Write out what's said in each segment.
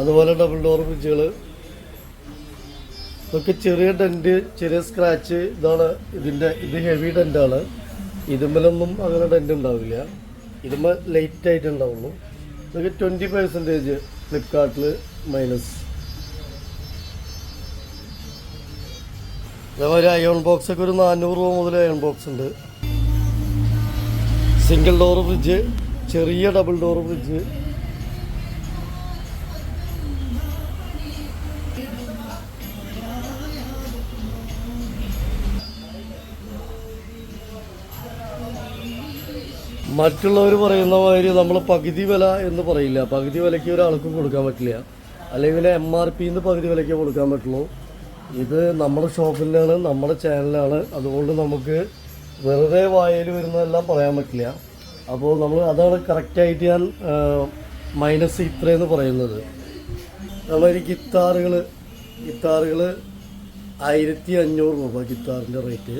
അതുപോലെ double door ഫ്രിഡ്ജുകൾ ഇതൊക്കെ ചെറിയ ഡെന്റ് ചെറിയ സ്ക്രാച്ച് ഇതാണ് ഇതിന്റെ ഇത് ഹെവി ഡെന്റാണ് ഇതുമ്മലൊന്നും അങ്ങനെ ഡെന്റ് ഉണ്ടാവില്ല. ഇതുമ്മ ലൈറ്റ് ആയിട്ട് ഉണ്ടാവുള്ളൂ. ഇതൊക്കെ ട്വന്റി പെർസെന്റേജ് ഫ്ലിപ്കാർട്ടിൽ മൈനസ് അതേപോലെ അയോൺ ബോക്സ് ഒക്കെ ഒരു നാനൂറ് രൂപ മുതൽ അയോൺ ബോക്സ് ഉണ്ട്. സിംഗിൾ ഡോർ ഫ്രിഡ്ജ് ചെറിയ ഡബിൾ ഡോർ ഫ്രിഡ്ജ് മറ്റുള്ളവർ പറയുന്ന മാതിരി നമ്മൾ പകുതി വില എന്ന് പറയില്ല. പകുതി വിലയ്ക്ക് ഒരാൾക്കും കൊടുക്കാൻ പറ്റില്ല. അല്ലെങ്കിൽ എം ആർ പി എന്ന് പകുതി വിലയ്ക്ക് കൊടുക്കാൻ പറ്റുള്ളൂ. ഇത് നമ്മുടെ ഷോപ്പിലാണ് നമ്മുടെ ചാനലാണ് അതുകൊണ്ട് നമുക്ക് വെറുതെ വായയിൽ വരുന്നതെല്ലാം പറയാൻ പറ്റില്ല. അപ്പോൾ നമ്മൾ അതാണ് കറക്റ്റായിട്ട് ഞാൻ മൈനസ് ഇത്രയെന്ന് പറയുന്നത്. നമ്മളൊരു ഗിത്താറുകൾ ഗിത്താറുകൾ ആയിരത്തി അഞ്ഞൂറ് രൂപ ഗിത്താറിന്റെ റേറ്റ്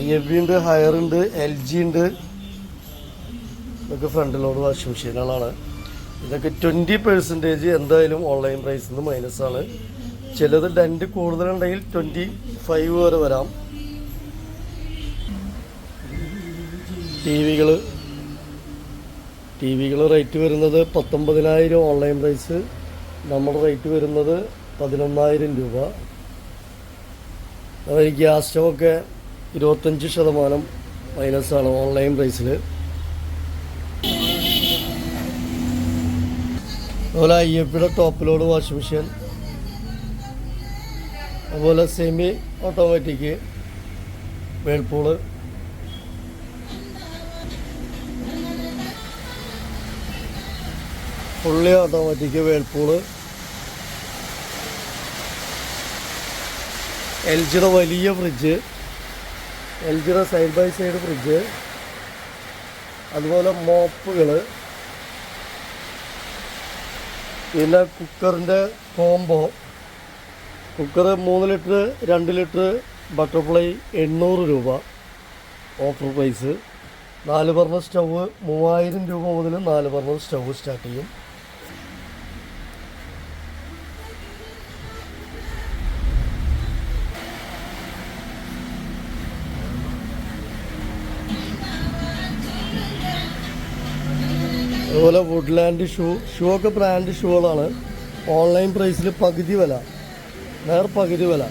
ഐ എഫ് ബി ഉണ്ട് ഹയർ ഉണ്ട് എൽ ജി ഉണ്ട്. ഇതൊക്കെ ഫ്രണ്ട് ലോഡ് വാഷിംഗ് മെഷീനുകളാണ് ഇതൊക്കെ ട്വന്റി പെർസെന്റേജ് എന്തായാലും ഓൺലൈൻ പ്രൈസിൽ നിന്ന് മൈനസ് ആണ്. ചിലത് ഡെന്റ് കൂടുതലുണ്ടെങ്കിൽ ട്വന്റി ഫൈവ് വരെ. വരാം ടി വികൾ ടി വികൾ റേറ്റ് വരുന്നത് പത്തൊമ്പതിനായിരം ഓൺലൈൻ പ്രൈസ് നമ്മുടെ റേറ്റ് വരുന്നത് പതിനൊന്നായിരം രൂപ. ഗ്യാസ് സ്റ്റവൊക്കെ ഇരുപത്തഞ്ച് ശതമാനം മൈനസാണ് ഓൺലൈൻ പ്രൈസിൽ അതുപോലെ ഐ എഫ് പിയുടെ ടോപ്പ് ലോഡ് വാഷിംഗ് മെഷീൻ അതുപോലെ semi automatic Whirlpool fully automatic Whirlpool L ജിയുടെ വലിയ ഫ്രിഡ്ജ് എൽ ജിയുടെ സൈഡ് ബൈ സൈഡ് ഫ്രിഡ്ജ് അതുപോലെ മോപ്പുകൾ പിന്നെ കുക്കറിന്റെ കോംബോ കുക്കർ മൂന്ന് ലിറ്റർ രണ്ട് ലിറ്റർ ബട്ടർഫ്ലൈ എണ്ണൂറ് രൂപ ഓഫർ പ്രൈസ് നാല് പറഞ്ഞ സ്റ്റൗവ് മൂവായിരം രൂപ മുതൽ നാല് പറഞ്ഞ സ്റ്റൗവ് സ്റ്റാർട്ട് ചെയ്യും. അതുപോലെ വുഡ്ലാൻഡ് ഷൂ ഷൂ ഒക്കെ ബ്രാൻഡ് ഷൂകളാണ് ഓൺലൈൻ പ്രൈസിൽ പകുതി വില. വേറെ പകുതി വില.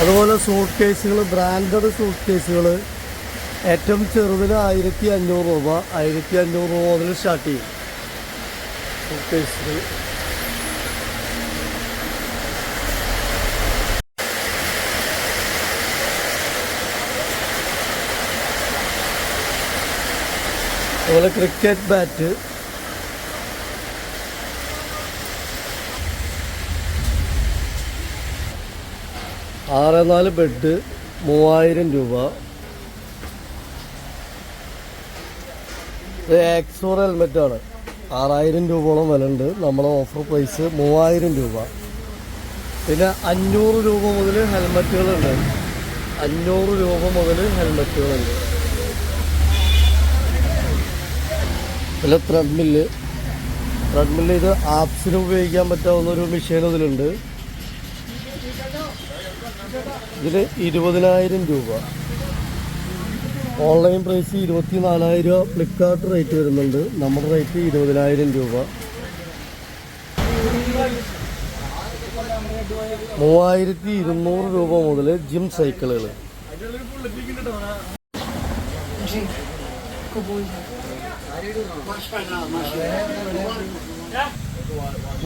അതുപോലെ സൂട്ട് കേസുകൾ ബ്രാൻഡഡ് സൂട്ട് കേസുകൾ ഏറ്റവും ചെറുതിന് ആയിരത്തി അഞ്ഞൂറ് രൂപ. ആയിരത്തി അഞ്ഞൂറ് രൂപ മുതൽ സ്റ്റാർട്ട് ചെയ്യും. സൂട്ട് കേസുകൾ അതുപോലെ ക്രിക്കറ്റ് ബാറ്റ് ആറ് നാല് ബെഡ് മൂവായിരം രൂപ. എക്സോർ ഹെൽമെറ്റാണ് ആറായിരം രൂപയോളം വില ഉണ്ട് നമ്മളെ ഓഫർ പ്രൈസ് മൂവായിരം രൂപ. പിന്നെ അഞ്ഞൂറ് രൂപ മുതൽ ഹെൽമെറ്റുകളുണ്ട്. അഞ്ഞൂറ് രൂപ മുതൽ ഹെൽമെറ്റുകളുണ്ട്. പിന്നെ ത്രെഡ്മില്ല് ത്രെഡ്മില്ല് ഇത് ആപ്സിന് ഉപയോഗിക്കാൻ പറ്റാവുന്ന ഒരു മെഷീൻ ഇതിലുണ്ട്. ഇതിന് ഇരുപതിനായിരം രൂപ. ഓൺലൈൻ പ്രൈസ് ഇരുപത്തി നാലായിരം രൂപ. ഫ്ലിപ്കാർട്ട് റേറ്റ് വരുന്നുണ്ട്. നമ്മുടെ റേറ്റ് ഇരുപതിനായിരം രൂപ. മൂവായിരത്തി ഇരുന്നൂറ് രൂപ മുതൽ ജിം സൈക്കിളുകൾ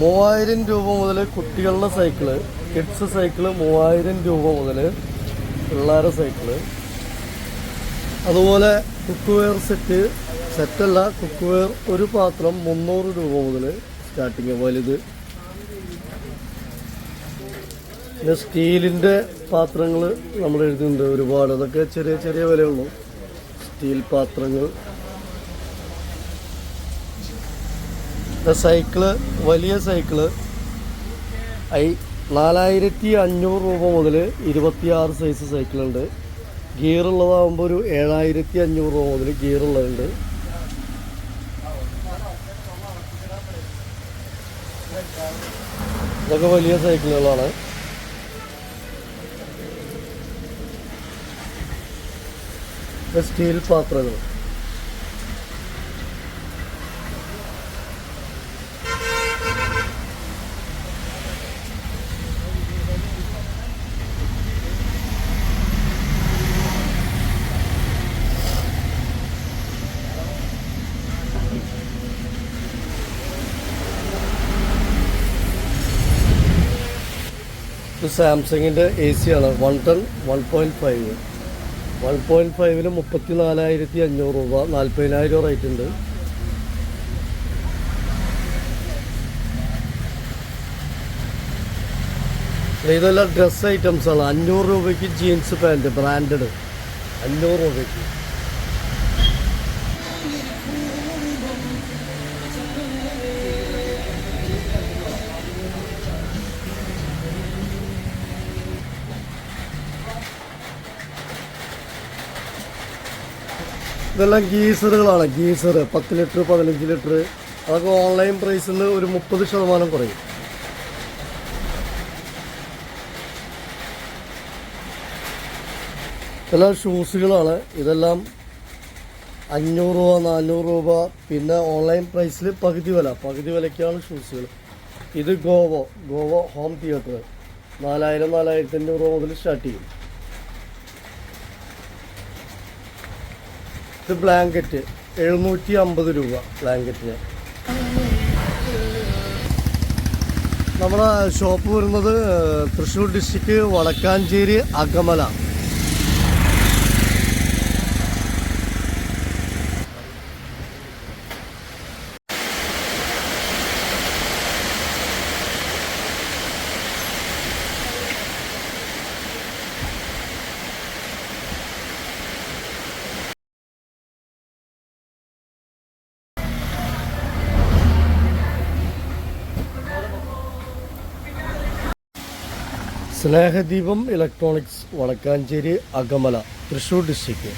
മൂവായിരം രൂപ മുതൽ കുട്ടികളുടെ സൈക്കിൾ കിഡ്സ് സൈക്കിൾ മൂവായിരം രൂപ മുതൽ പിള്ളേരെ സൈക്കിൾ. അതുപോലെ കുക്കുവെയർ സെറ്റ് സെറ്റല്ല കുക്കുവെയർ ഒരു പാത്രം മുന്നൂറ് രൂപ മുതൽ സ്റ്റാർട്ടിങ് വലുത്. പിന്നെ സ്റ്റീലിന്റെ പാത്രങ്ങൾ നമ്മൾ എഴുതുന്നുണ്ട് ഒരുപാട്. അതൊക്കെ ചെറിയ ചെറിയ വിലയുള്ളൂ. സ്റ്റീൽ പാത്രങ്ങൾ. സൈക്കിൾ വലിയ സൈക്കിൾ. ഐ നാലായിരത്തി അഞ്ഞൂറ് രൂപ മുതൽ ഇരുപത്തിയാറ് സൈസ് സൈക്കിളുണ്ട് ഗിയറുള്ളതാകുമ്പോൾ ഒരു ഏഴായിരത്തി അഞ്ഞൂറ് രൂപ മുതൽ ഗിയറുള്ളതുണ്ട് ഇതൊക്കെ വലിയ സൈക്കിളുകളാണ് സ്റ്റീൽ പാത്രങ്ങൾ ഇത് സാംസങ്ങിന്റെ എ സി ആണ്. One ton one point five one point ഫൈവിന് മുപ്പത്തി നാലായിരത്തി അഞ്ഞൂറ് രൂപ നാൽപ്പതിനായിരം റേറ്റ് ഉണ്ട് ഇതെല്ലാം ഡ്രസ് ഐറ്റംസാണ് അഞ്ഞൂറ് രൂപയ്ക്ക് ജീൻസ് പാന്റ് ബ്രാൻഡഡ് അഞ്ഞൂറ് രൂപയ്ക്ക്. ഇതെല്ലാം ഗീസറുകളാണ്. ഗീസർ പത്ത് ലിറ്റർ പതിനഞ്ച് ലിറ്റർ. അതൊക്കെ ഓൺലൈൻ പ്രൈസിൽ നിന്ന് ഒരു മുപ്പത് ശതമാനം കുറയും. ഇതെല്ലാം ഷൂസുകളാണ്. ഇതെല്ലാം അഞ്ഞൂറ് രൂപ നാനൂറ് രൂപ. പിന്നെ ഓൺലൈൻ പ്രൈസിൽ പകുതി വില. പകുതി വിലയ്ക്കാണ് ഷൂസുകൾ ഇത് ഗോവോ. ഗോവോ ഹോം തിയേറ്റർ. നാലായിരം നാലായിരത്തി അഞ്ഞൂറ് രൂപ മുതൽ സ്റ്റാർട്ട് ചെയ്യും. ഇത് ബ്ലാങ്കറ്റ് എഴുന്നൂറ്റി അമ്പത് രൂപ ബ്ലാങ്കറ്റിന് നമ്മുടെ ഷോപ്പ് വരുന്നത് Thrissur district Vadakkanchery Akamala. Snehadeepam electronics Vadakkanchery Akamala Thrissur district.